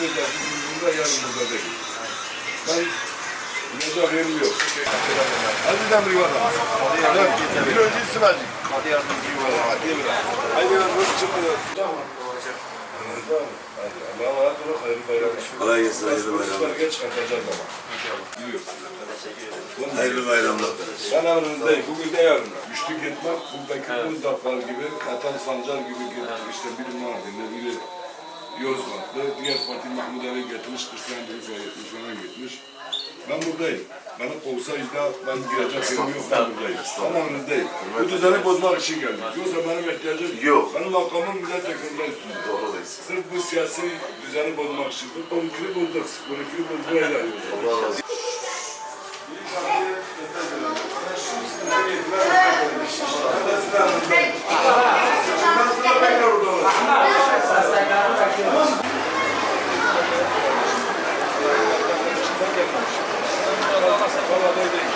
burada, bugün burada, yarın burada değil. Ben mezar yerim yok. Hadi de mi var? Bir önce sıvacık. Hadi yuvarlan. Hadi bırak. Hadi bırak. Nasıl çıkıyor? Tamam. Hadi Allah'a emanet olun. Hayırlı bayramlar. Kolay gelsin, hayırlı bayramlar. Geç çıkartacağız ama. Yürü. Hayırlı bayramlar. Ben emrindeyim. Bugün de yarın. Üçlü gitmek, buradaki bu daplar gibi, Katan Sancar gibi gitmek. İşte biri Mardin'de, biri Yozgat'ta, diğer parti Mahmut Ali getirmiş, Kırsayan Urfa'ya gitmiş. Ben buradayım. Beni kovsaydı da ben girecek yerim yok, ben buradayım. Ben emrindeyim. Bu düzeni bozmak için geldim. Yoksa benim ihtiyacım Yok. Benim makamım milletvekilinde üstünde. Doğru. Sırf bu siyasi düzeni bozmak için. Bu politikini bozduk. Politikini bozmaya Vallahi